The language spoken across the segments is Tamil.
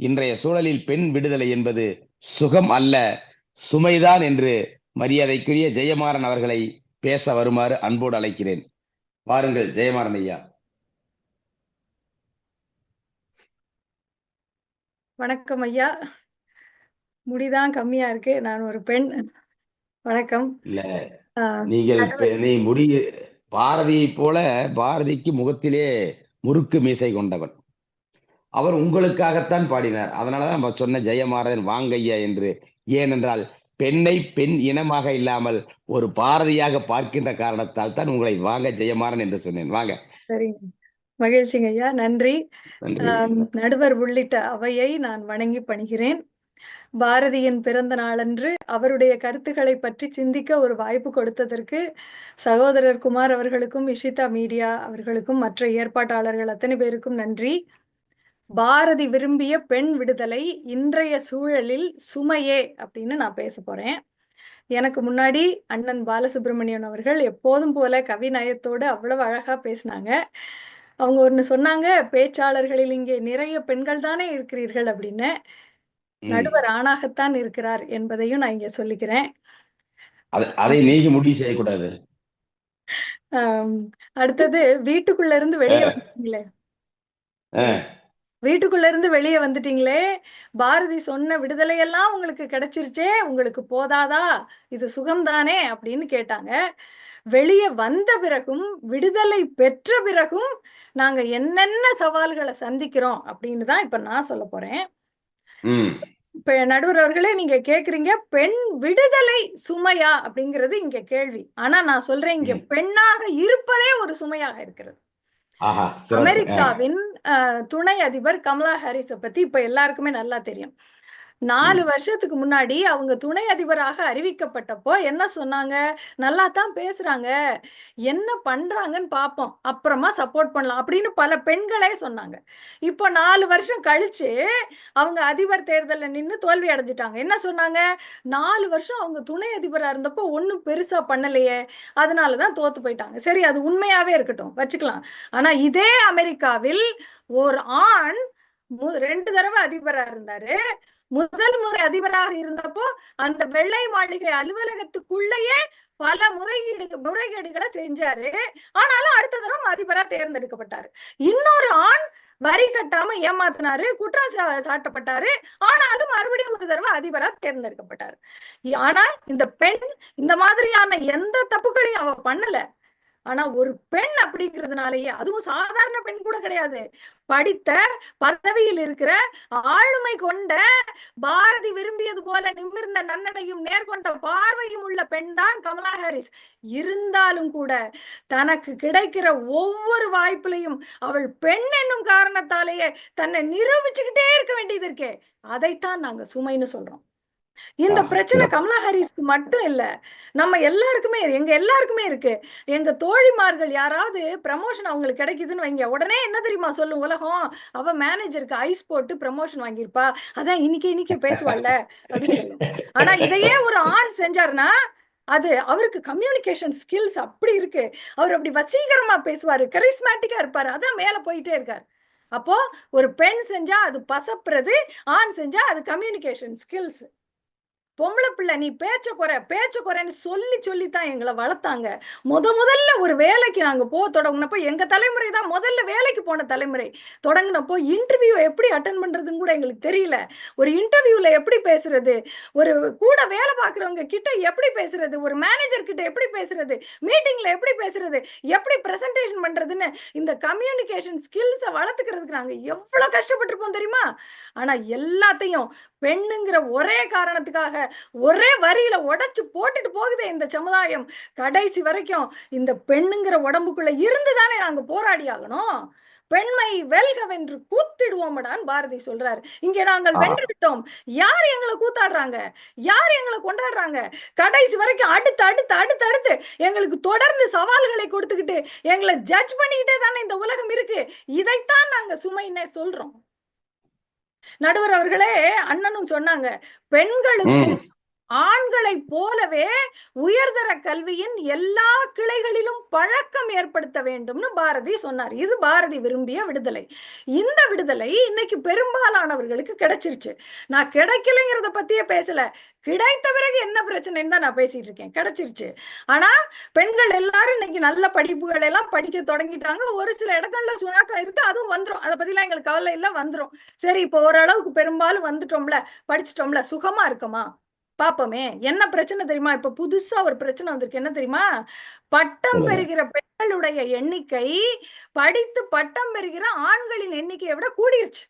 இன்றைய சூழலில் பெண் விடுதலை என்பது சுகம் அல்ல சுமைதான் என்று மரியாதைக்குரிய ஜெயமாறன் அவர்களை பேச வருமாறு அன்போடு அழைக்கிறேன். வாருங்கள் ஜெயமாறன் ஐயா. வணக்கம் ஐயா. முடிதான் கம்மியா இருக்கு. நான் ஒரு பெண். வணக்கம். இல்ல நீங்கள் நீ முடி பாரதியை போல பாரதிக்கு முகத்திலே முறுக்கு மீசை கொண்டவன். அவர் உங்களுக்காகத்தான் பாடினார். அதனாலதான் நம்ம சொன்ன ஜெயமாறன் வாங்கய்யா என்று. ஏனென்றால் பெண்ணை பெண் இனமாக இல்லாமல் ஒரு பாரதியாக பார்க்கின்ற காரணத்தால் தான் உங்களை வாங்க ஜெயமாறன் என்று சொன்னேன். வாங்க. மகிழ்ச்சிங்க ஐயா. நன்றி. நடுவர் உள்ளிட்ட அவையை நான் வணங்கி பணிகிறேன். பாரதியின் பிறந்த நாளன்று அவருடைய கருத்துக்களை பற்றி சிந்திக்க ஒரு வாய்ப்பு கொடுத்ததற்கு சகோதரர் குமார் அவர்களுக்கும் இஷிதா மீடியா அவர்களுக்கும் மற்ற ஏற்பாட்டாளர்கள் அத்தனை பேருக்கும் நன்றி. பாரதி விரும்பிய பெண் விடுதலை இன்றைய சூழலில் சுமையே அப்படின்னு நான் பேச போறேன். எனக்கு முன்னாடி அண்ணன் பாலசுப்ரமணியன் அவர்கள் எப்போதும் போல கவிநயத்தோடு அவ்வளவு அழகா பேசினாங்க. அவங்க ஒண்ணு சொன்னாங்க பேச்சாளர்களில் இங்கே நிறைய பெண்கள் தானே இருக்கிறீர்கள் அப்படின்னு. நடுவர் ஆணாகத்தான் இருக்கிறார் என்பதையும் நான் இங்க சொல்லிக்கிறேன். அதை- நீங்க முடிவு செய்யக்கூடாது. அடுத்தது வீட்டுக்குள்ள இருந்து வெளியே வீட்டுக்குள்ள இருந்து வெளியே வந்துட்டீங்களே பாரதி சொன்ன விடுதலையெல்லாம் உங்களுக்கு கிடைச்சிருச்சே உங்களுக்கு போதாதா? இது சுகம்தானே? அப்படின்னு கேட்டாங்க. வெளியே வந்த பிறகும் விடுதலை பெற்ற பிறகும் நாங்க என்னென்ன சவால்களை சந்திக்கிறோம் அப்படின்னு தான் இப்ப நான் சொல்ல போறேன். இப்ப நடுவர் அவர்களே நீங்க கேக்குறீங்க பெண் விடுதலை சுமையா? அப்படிங்கிறது இங்க கேள்வி. ஆனா நான் சொல்றேன் இங்க. பெண்ணாக இருப்பதே ஒரு சுமையாக இருக்கிறது. அமெரிக்காவின் துணை அதிபர் கமலா ஹாரிஸ பத்தி இப்ப எல்லாருக்குமே நல்லா தெரியும். நாலு வருஷத்துக்கு முன்னாடி அவங்க துணை அதிபராக அறிவிக்கப்பட்டப்போ என்ன சொன்னாங்க? நல்லா தான் பேசுறாங்க. என்ன பண்றாங்கன்னு பார்ப்போம் அப்புறமா சப்போர்ட் பண்ணலாம் அப்படின்னு பல பெண்களே சொன்னாங்க. இப்போ நாலு வருஷம் கழிச்சு அவங்க அதிபர் தேர்தலில் நின்று தோல்வி அடைஞ்சிட்டாங்க. என்ன சொன்னாங்க? நாலு வருஷம் அவங்க துணை அதிபரா இருந்தப்போ ஒன்றும் பெருசா பண்ணலையே. அதனால தான் தோத்து போயிட்டாங்க. சரி அது உண்மையாவே இருக்கட்டும். வச்சுக்கலாம். ஆனா இதே அமெரிக்காவில் ஒரு ஆண் ரெண்டு தடவை அதிபரா இருந்தாரு. முதல் முறை அதிபராக இருந்தப்போ அந்த வெள்ளை மாளிகை அலுவலகத்துக்குள்ளேயே பல முறையீடு முறைகேடுகளை செஞ்சாரு. ஆனாலும் அடுத்த தடவை அதிபரா தேர்ந்தெடுக்கப்பட்டாரு. இன்னொரு ஆண் வரி கட்டாம ஏமாத்தினாரு குற்றம் சா- சாட்டப்பட்டாரு. ஆனாலும் மறுபடியும் ஒரு தடவை அதிபரா தேர்ந்தெடுக்கப்பட்டாரு. ஆனா இந்த பெண் இந்த மாதிரியான எந்த தப்புகளையும் அவ பண்ணல. ஆனா ஒரு பெண் அப்படிங்கிறதுனாலயே அதுவும் சாதாரண பெண் கூட கிடையாது. படித்த பதவியில் இருக்கிற ஆளுமை கொண்ட பாரதி விரும்பியது போல நிமிர்ந்த நன்னடையும் நேர்கொண்ட பார்வையும் உள்ள பெண் தான் கமலா ஹாரிஸ். இருந்தாலும் கூட தனக்கு கிடைக்கிற ஒவ்வொரு வாய்ப்பிலையும் அவள் பெண் என்னும் காரணத்தாலேயே தன்னை நிரூபிச்சுக்கிட்டே இருக்க வேண்டியது இருக்கே. அதைத்தான் நாங்க சுமைன்னு சொல்றோம். இந்த பிரச்சனை. கமலா ஹாரிஸ்க்கு மட்டும் இல்ல. நம்ம எல்லாருக்குமே எங்க எல்லாருக்குமே இருக்கு. எங்க தோழிமார்கள் யாராவது ப்ரமோஷன் அவங்களுக்கு கிடைக்குதுன்னு வைங்க. உடனே என்ன தெரியுமா சொல்லும் உலகம் அவ மேனேஜருக்கு ஐஸ் போட்டு ப்ரமோஷன் வாங்கியிருப்பா. அதான் இன்னைக்கு இன்னைக்கு பேசுவாள்ல அப்படி சொல்லும். ஆனா இதையே ஒரு ஆண் செஞ்சாருன்னா அது அவருக்கு கம்யூனிகேஷன் ஸ்கில்ஸ் அப்படி இருக்கு. அவர் அப்படி வசீகரமா பேசுவாரு. கரிஸ்மேட்டிக்கா இருப்பாரு. அதான் மேல போயிட்டே இருக்காரு. அப்போ ஒரு பெண் செஞ்சா அது பசப்புறது ஆண் செஞ்சா அது கம்யூனிகேஷன் ஸ்கில்ஸ் பொம்பளை பிள்ளை நீ பேச்ச குறை பேச்ச குறைன்னு சொல்லி சொல்லி தான் எங்களை வளர்த்தாங்க. முத முதல்ல ஒரு வேலைக்கு நாங்கள் போக தொடங்கினப்போ எங்கள் தலைமுறை தான் முதல்ல வேலைக்கு போன தலைமுறை. தொடங்கினப்போ இன்டர்வியூ எப்படி அட்டன் பண்ணுறதுன்னு கூட எங்களுக்கு தெரியல. ஒரு இன்டர்வியூவில் எப்படி பேசுறது? ஒரு கூட வேலை பார்க்குறவங்க கிட்ட எப்படி பேசுறது? ஒரு மேனேஜர் கிட்ட எப்படி பேசுறது? மீட்டிங்கில் எப்படி பேசுறது? எப்படி ப்ரெசன்டேஷன் பண்ணுறதுன்னு இந்த கம்யூனிகேஷன் ஸ்கில்ஸை வளர்த்துக்கிறதுக்கு நாங்கள் எவ்வளோ கஷ்டப்பட்டிருப்போம் தெரியுமா? ஆனால் எல்லாத்தையும் பெண்ணுங்கிற ஒரே காரணத்துக்காக ஒரே வரியில உடைச்சு போட்டுட்டு போகுதே இந்த சமுதாயம். கடைசி வரைக்கும் இந்த பெண்ணுங்கிற உடம்புக்குள்ள இருந்து தானே நாங்க போராடி ஆகணும்? பெண்மை வெல்கவென்று கூத்திடுவோம்டான்னு பாரதி சொல்றாரு. இங்கே நாங்கள். வென்று விட்டோம் யார் எங்களை கூத்தாடுறாங்க? யார் எங்களை கொண்டாடுறாங்க? கடைசி வரைக்கும் அடுத்து அடுத்து அடுத்து அடுத்து எங்களுக்கு தொடர்ந்து சவால்களை கொடுத்துக்கிட்டு எங்களை ஜட்ஜ் பண்ணிக்கிட்டே தானே இந்த உலகம் இருக்கு. இதைத்தான் நாங்க சுமைன்னே சொல்றோம். நடுவர் அவர்களே அண்ணனும் சொன்னாங்க பெண்களுக்கும் ஆண்களை போலவே உயர்தர கல்வியின் எல்லா கிளைகளிலும் பழக்கம் ஏற்படுத்த வேண்டும்னு பாரதி சொன்னார். இது பாரதி விரும்பிய விடுதலை. இந்த விடுதலை இன்னைக்கு பெரும்பாலானவர்களுக்கு கிடைச்சிருச்சு. நான் கிடைக்கலைங்கிறத பத்தியே பேசல. கிடைத்த பிறகு என்ன பிரச்சனைன்னு தான் நான் பேசிட்டு இருக்கேன். கிடைச்சிருச்சு. ஆனா பெண்கள் எல்லாரும் இன்னைக்கு நல்ல படிப்புகள் எல்லாம் படிக்க தொடங்கிட்டாங்க. ஒரு சில இடங்கள்ல சுணாக்கம் இருக்கு அதுவும் வந்துடும் அதை பத்திலாம் எங்களுக்கு கவலை இல்லை வந்துடும் சரி இப்போ ஓரளவுக்கு பெரும்பாலும் வந்துட்டோம்ல படிச்சிட்டோம்ல சுகமா இருக்குமா? பாப்போமே என்ன பிரச்சனை தெரியுமா? இப்ப புதுசா ஒரு பிரச்சனை வந்திருக்கு. என்ன தெரியுமா? பட்டம். பெறுகிற பெண்களுடைய எண்ணிக்கை படித்து பட்டம் பெறுகிற ஆண்களின் எண்ணிக்கையை விட கூடிருச்சு.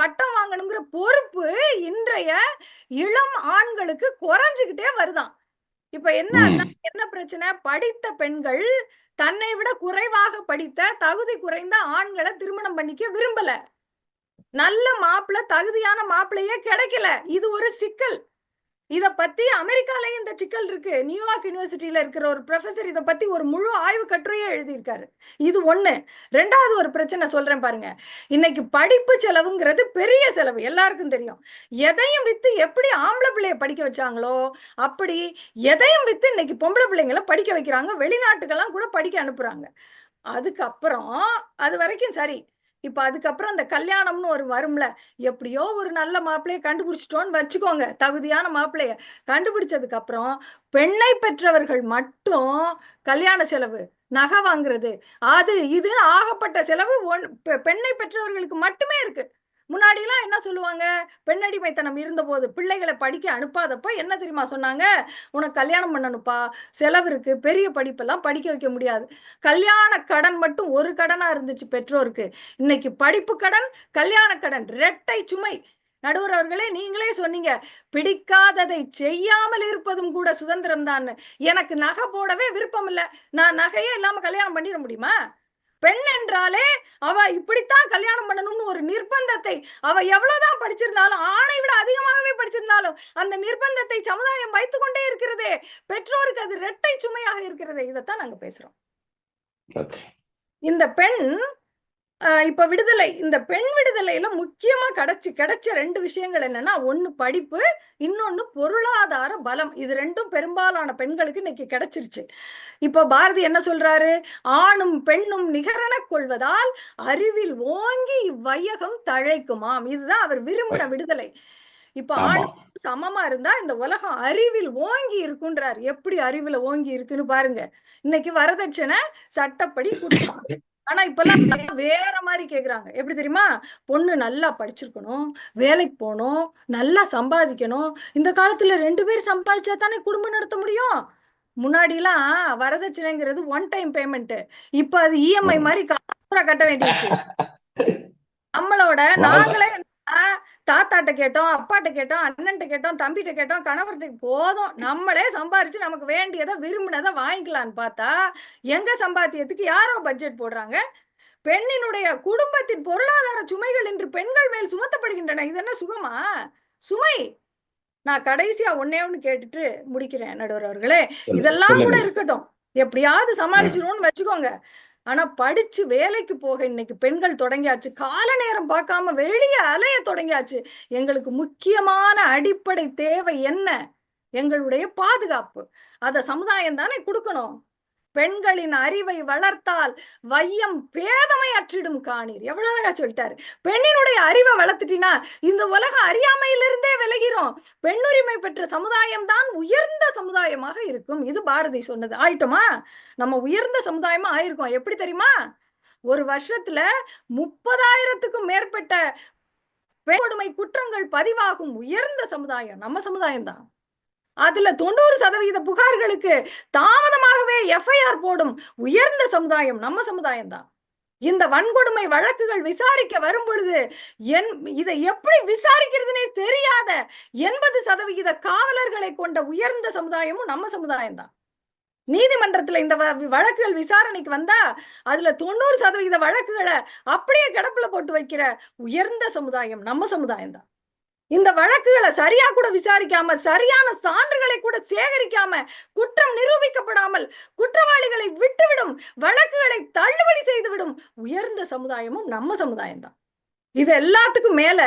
பட்டம் வாங்கணுங்கிற பொறுப்பு இன்றைய இளம் ஆண்களுக்கு குறைஞ்சுகிட்டே வருதாம் இப்ப என்ன என்ன பிரச்சனை? படித்த பெண்கள் தன்னை விட குறைவாக படித்த தகுதி குறைந்த ஆண்களை திருமணம் பண்ணிக்க விரும்பல. நல்ல மாப்பிள்ள தகுதியான மாப்பிள்ளையே கிடைக்கல. இது ஒரு சிக்கல். இத பத்தி அமெரிக்காலயும் இந்த சிக்கல் இருக்கு. நியூயார்க் யூனிவர்சிட்டியில இருக்கிற ஒரு ப்ரொஃபசர் இதை பத்தி ஒரு முழு ஆய்வு கட்டுரையே எழுதியிருக்காரு. இது ஒண்ணு. ரெண்டாவது ஒரு பிரச்சனை சொல்றேன் பாருங்க. இன்னைக்கு படிப்பு செலவுங்கிறது பெரிய செலவு. எல்லாருக்கும் தெரியும். எதையும் வித்து எப்படி ஆம்பளை பிள்ளைய படிக்க வச்சாங்களோ அப்படி எதையும் வித்து இன்னைக்கு பொம்பளை பிள்ளைங்களை படிக்க வைக்கிறாங்க. வெளிநாட்டுக்கெல்லாம் கூட படிக்க அனுப்புறாங்க. அதுக்கப்புறம் அது வரைக்கும் சரி. இப்ப அதுக்கப்புறம் அந்த கல்யாணம்னு ஒரு வரும்ல எப்படியோ ஒரு நல்ல மாப்பிள்ளைய கண்டுபிடிச்சிட்டோன்னு வச்சுக்கோங்க தகுதியான மாப்பிள்ளைய. கண்டுபிடிச்சதுக்கு அப்புறம் பெண்ணை பெற்றவர்கள் மட்டும் கல்யாண செலவு நகை வாங்குறது அது இதுன்னு ஆகப்பட்ட செலவு ஒன் பெண்ணை பெற்றவர்களுக்கு மட்டுமே இருக்கு. முன்னாடி எல்லாம் என்ன சொல்லுவாங்க? பெண்ணடிமைத்தனம் இருந்தபோது பிள்ளைகளை படிக்க அனுப்பாதப்ப என்ன தெரியுமா சொன்னாங்க? உனக்கு கல்யாணம் பண்ணணுப்பா செலவு இருக்கு. பெரிய படிப்பெல்லாம் படிக்க வைக்க முடியாது. கல்யாண கடன் மட்டும் ஒரு கடனா இருந்துச்சு பெற்றோருக்கு. இன்னைக்கு படிப்பு கடன் கல்யாண கடன் ரெட்டை சுமை. நடுவர் அவர்களே நீங்களே சொன்னீங்க. பிடிக்காததை செய்யாமல் இருப்பதும் கூட சுதந்திரம் தான் எனக்கு நகை போடவே விருப்பம் இல்லை நான் நகையே இல்லாம கல்யாணம் பண்ணிட முடியுமா? பெண் என்றாலே அவ இப்படித்தான் கல்யாணம் பண்ணணும்னு ஒரு நிர்பந்தத்தை அவ எவ்வளவுதான் படிச்சிருந்தாலும் ஆணை விட அதிகமாகவே படிச்சிருந்தாலும் அந்த நிர்பந்தத்தை சமுதாயம் வைத்துக் கொண்டே இருக்கிறதே பெற்றோருக்கு அது இரட்டை சுமையாக இருக்கிறதே இதைத்தான் நாங்க பேசுறோம். இந்த பெண் இப்ப விடுதலை. இந்த பெண் விடுதலையில முக்கியமா கிடைச்சு கிடைச்ச ரெண்டு விஷயங்கள் என்னன்னா ஒண்ணு படிப்பு இன்னொன்னு பொருளாதார பலம். இது ரெண்டும் பெரும்பாலான பெண்களுக்கு இன்னைக்கு கிடைச்சிருச்சு. இப்போ பாரதி என்ன சொல்றாரு? ஆணும் பெண்ணும் நிகரென கொள்வதால் அறிவில் ஓங்கி இவ்வையகம் தழைக்குமாம். இதுதான் அவர் விரும்பின விடுதலை. இப்ப ஆண் சமமா இருந்தா இந்த உலகம் அறிவில் ஓங்கி இருக்குன்றார். எப்படி அறிவுல ஓங்கி இருக்குன்னு பாருங்க. இன்னைக்கு வரதட்சணை சட்டப்படி குற்றம். ஆனா இப்பெல்லாம் வேற மாதிரி கேக்குறாங்க. எப்படி தெரியுமா? பொண்ணு நல்லா படிச்சிருக்கணும் வேலைக்கு போகணும் நல்லா சம்பாதிக்கணும். இந்த காலத்துல ரெண்டு பேர் சம்பாதிச்சா தானே குடும்பம் நடத்த முடியும்? முன்னாடிலாம் வரதட்சணைங்கிறது ஒன் டைம் பேமெண்ட் இப்ப அது இஎம்ஐ ம். மாதிரி கட்ட வேண்டியிருக்கு. நம்மளோட நாங்களே தாத்தாட்ட கேட்டோம் அப்பாட்ட கேட்டோம் அண்ணன்ட்ட கேட்டோம் தம்பிட்ட கேட்டோம் கணவர்கிட்ட போதும். நம்மளே சம்பாரிச்சு நமக்கு வேண்டியதை விரும்பினதை வாங்கிக்கலாம்னு பார்த்தா எங்க சம்பாத்தியத்துக்கு யாரோ பட்ஜெட் போடுறாங்க? பெண்ணினுடைய குடும்பத்தின் பொருளாதார சுமைகள் இன்று பெண்கள் மேல் சுமத்தப்படுகின்றன. இது என்ன சுகமா? சுமை. நான் கடைசியா ஒன்னே ஒண்ணு கேட்டுட்டு முடிக்கிறேன் நடுவர் அவர்களே இதெல்லாம் கூட இருக்கட்டும். எப்படியாவது சமாளிச்சிருவோம்னு வச்சுக்கோங்க. ஆனா படிச்சு வேலைக்கு போக இன்னைக்கு பெண்கள் தொடங்கியாச்சு. கால நேரம் பார்க்காம வெளியே அலைய தொடங்கியாச்சு. எங்களுக்கு முக்கியமான அடிப்படை தேவை என்ன? எங்களுடைய பாதுகாப்பு. அதை சமுதாயம் தானே கொடுக்கணும். பெண்களின் அறிவை வளர்த்தால் வையம் பேதமை அற்றிடும் காணீர். எவ்வளவு அழகா சொல்லிட்டாரு. பெண்ணினுடைய அறிவை வளர்த்துட்டீங்கன்னா இந்த உலகம் அறியாமையிலிருந்தே விலகிறோம். பெண்ணுரிமை பெற்ற சமுதாயம் தான் உயர்ந்த சமுதாயமாக இருக்கும். இது பாரதி சொன்னது. ஆயிட்டோமா? நம்ம உயர்ந்த சமுதாயமா ஆயிருக்கோம். எப்படி தெரியுமா? ஒரு வருஷத்துல முப்பதாயிரத்துக்கும் மேற்பட்ட பெண் கொடுமை குற்றங்கள் பதிவாகும் உயர்ந்த சமுதாயம். நம்ம சமுதாயம் தான் அதுல தொண்ணூறு சதவீத புகார்களுக்கு தாமதமாகவே எஃப்ஐஆர் போடும். உயர்ந்த சமுதாயம் நம்ம சமுதாயம் தான் இந்த வன்கொடுமை வழக்குகள் விசாரிக்க வரும் பொழுது என் இதை எப்படி விசாரிக்கிறதுனே தெரியாத எண்பது சதவிகித காவலர்களை கொண்ட உயர்ந்த சமுதாயமும் நம்ம சமுதாயம் தான் நீதிமன்றத்துல இந்த வ- வழக்குகள் விசாரணைக்கு வந்தா அதுல தொண்ணூறு சதவிகித வழக்குகளை அப்படியே கிடப்புல போட்டு வைக்கிற உயர்ந்த சமுதாயம் நம்ம சமுதாயம் தான் இந்த வழக்குகளை சரியா கூட விசாரிக்காம சரியான சான்றுகளை கூட சேகரிக்காம குற்றம் நிரூபிக்கப்படாமல் குற்றவாளிகளை விட்டுவிடும் வழக்குகளை தள்ளுபடி செய்துவிடும் உயர்ந்த சமுதாயமும் நம்ம சமுதாயம் தான் இது எல்லாத்துக்கும் மேல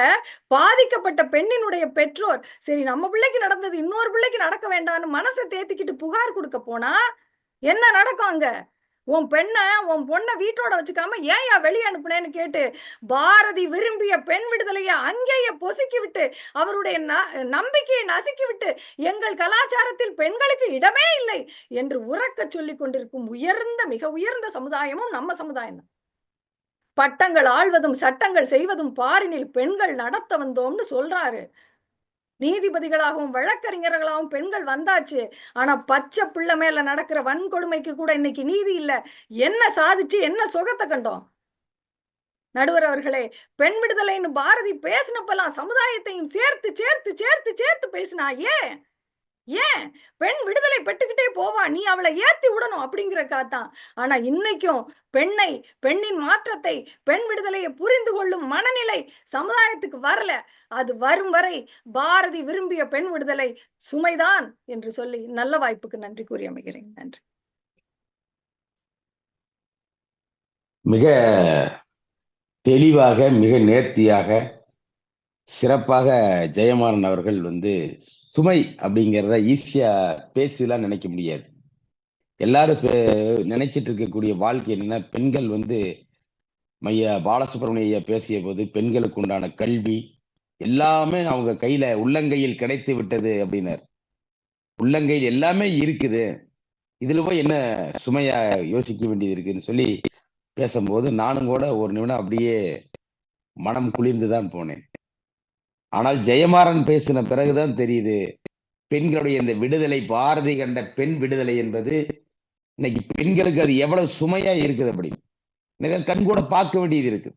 பாதிக்கப்பட்ட பெண்ணினுடைய பெற்றோர் சரி நம்ம பிள்ளைக்கு நடந்தது இன்னொரு பிள்ளைக்கு நடக்க வேண்டாம்னு மனசை தேத்திக்கிட்டு புகார் கொடுக்க போனா என்ன நடக்கும் அங்க? உன் பெண்ணை உன் பொண்ணை வீட்டோட வச்சுக்காம ஏன் வெளியே அனுப்புனேன்னு கேட்டு பாரதி விரும்பிய பெண் விடுதலையை அங்கேயே பொசுக்கி விட்டு அவருடைய ந- நம்பிக்கையை நசுக்கி விட்டு எங்கள் கலாச்சாரத்தில் பெண்களுக்கு இடமே இல்லை என்று உறக்க சொல்லி கொண்டிருக்கும் உயர்ந்த மிக உயர்ந்த சமுதாயமும் நம்ம சமுதாயம் தான். பட்டங்கள் ஆழ்வதும் சட்டங்கள் செய்வதும் பாரினில் பெண்கள் நடத்த வந்தோம்னு சொல்றாரு. நீதிபதிகளாகவும் வழக்கறிஞர்களாகவும் பெண்கள் வந்தாச்சு. ஆனா பச்சை பிள்ளை மேல நடக்கிற வன்கொடுமைக்கு கூட இன்னைக்கு நீதி இல்ல. என்ன சாதிச்சு என்ன சுகத்தை கண்டோம்? நடுவர் அவர்களே பெண் விடுதலைன்னு பாரதி பேசினப்பெல்லாம் சமுதாயத்தையும் சேர்த்து சேர்த்து சேர்த்து சேர்த்து பேசினா ஏன்? ஏன்? பெண் விடுதலை பெற்றுக்கிட்டே போவா. நீ அவளை ஏத்தி விடணும் அப்படிங்கிற காத்தான் ஆனா இன்னைக்கும் பெண்ணை பெண்ணின் மாற்றத்தை பெண் விடுதலையை புரிந்து கொள்ளும் மனநிலை சமுதாயத்துக்கு வரல. அது வரும் வரை பாரதி விரும்பிய பெண் விடுதலை சுமைதான் என்று சொல்லி நல்ல வாய்ப்புக்கு நன்றி கூறி அமைகிறேன். நன்றி. மிக தெளிவாக மிக நேர்த்தியாக சிறப்பாக ஜெயமாறன் அவர்கள் வந்து சுமை அப்படிங்கிறத ஈஸியா பேசலாம் நினைக்க முடியாது. எல்லாரும் பே- நினைச்சிட்டு இருக்கக்கூடிய வாழ்க்கை என்னன்னா பெண்கள் வந்து மைய பாலசுப்ரமணிய ஐயா பேசிய போது பெண்களுக்கு உண்டான கல்வி எல்லாமே அவங்க கையில உள்ளங்கையில் கிடைத்து விட்டது அப்படின்னார். உள்ளங்கையில் எல்லாமே இருக்குது. இதுல போய் என்ன சுமையா யோசிக்க வேண்டியது இருக்குன்னு சொல்லி பேசும்போது நானும் கூட ஒரு நிமிடம் அப்படியே மனம் குளிர்ந்து தான் போனேன். ஆனால் ஜெயமாறன் பேசின பிறகுதான் தெரியுது. பெண்களுடைய இந்த விடுதலை பாரதி கண்ட பெண் விடுதலை என்பது இன்னைக்கு பெண்களுக்கு அது எவ்வளவு சுமையா இருக்குது அப்படின்னு. கண் கூட பார்க்க வேண்டியது இருக்கு.